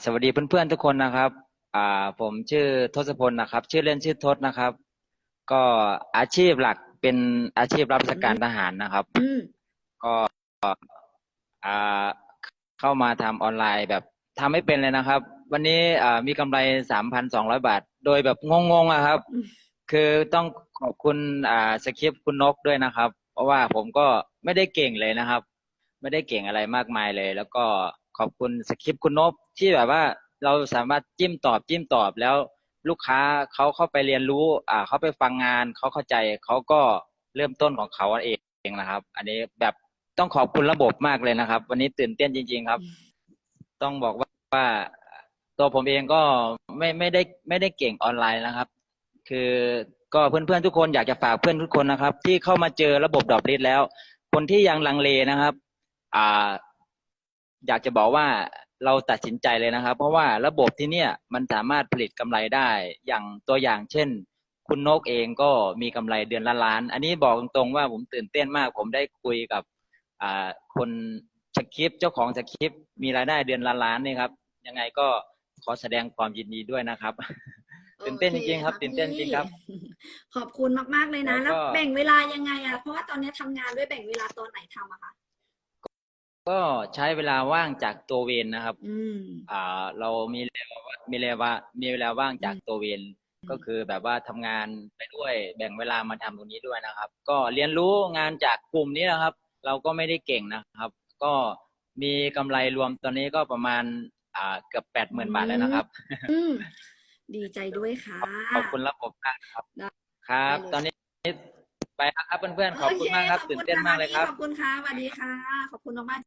สวัสดีเพื่อนๆทุกคนนะครับ อ่า ผมชื่อทศพลนะครับ ชื่อเล่นชื่อทศนะครับ ก็อาชีพหลักเป็นอาชีพรับราชการทหารนะครับอืมก็อ่าเข้ามาทำออนไลน์แบบทำไม่เป็นเลยนะครับ วันนี้อ่ามีกำไรสามพันสองร้อยบาท โดยแบบงงๆอะครับอืมคือต้องขอบคุณอ่าสคริปต์คุณนกด้วยนะครับ เพราะว่าผมก็ไม่ได้เก่งเลยนะครับ ไม่ได้เก่งอะไรมากมายเลย แล้วก็ ขอบคุณสคริปต์คุณนกที่แบบว่าเราสามารถจิ้มตอบจิ้มตอบแล้วลูกค้าเขาเข้าไปเรียนรู้ อ่าเขาไปฟังงานเขาเข้าใจเขาก็เริ่มต้นของเขาเองนะครับ อันนี้แบบต้องขอบคุณระบบมากเลยนะครับ วันนี้ตื่นเต้นจริง ๆครับ ต้องบอกว่าว่าตัวผมเองก็ไม่ไม่ได้ไม่ได้เก่งออนไลน์นะครับ คือก็เพื่อนๆทุกคนอยากจะฝากเพื่อนทุกคนนะครับ ที่เข้ามาเจอระบบดอกลิสแล้ว คนที่ยังลังเลนะครับ อ่า อยากจะบอกว่าเราตัดสินใจเลยนะครับ เพราะว่าระบบที่เนี่ยมันสามารถผลิตกำไรได้อย่างตัวอย่างเช่น คุณนกเองก็มีกำไรเดือนละล้าน อันนี้บอกตรงๆว่าผมตื่นเต้นมาก ผมได้คุยกับอ่าคนสคริปต์เจ้าของสคริปต์มีรายได้เดือนละล้านนี่ครับ ยังไงก็ขอแสดงความยินดีด้วยนะครับตื่นเต้นจริงๆครับโอเตื่นเต้นจริงๆครับพี่ขอบคุณมากๆเลยนะ แล้แล้ววก็แบ่งเวลายังไงอะเพราะว่าตอนนี้ทำงานด้วยแบ่งเวลาตอนไหนทำอะคะ ก็ใช้เวลาว่างจากตัวเวรนะครับ อืม อ่า เรามีเวลามีเวลาว่ามีเวลาว่างจากอืมตัวเวรมก็คือแบบว่าทำงานไปด้วยแบ่งเวลามาทำตรงนี้ด้วยนะครับ ก็เรียนรู้งานจากกลุ่มนี้นะครับ เราก็ไม่ได้เก่งนะครับ ก็มีกำไรรวมตอนนี้ก็ประมาณ อ่าเกือบแปดหมื่นบาทแล้วนะครับ อืม ดีใจด้วยค่ะ ขอบคุณระบบมากครับได้ครับ ได้เลย ตอนนี้ไปแล้วครับเพื่อนๆขอบคุณมากครับ โเตื่นเต้นมากเลยครับ ขอบคุณค่ะสวัสดีค่ะ ขอบคุณมากๆ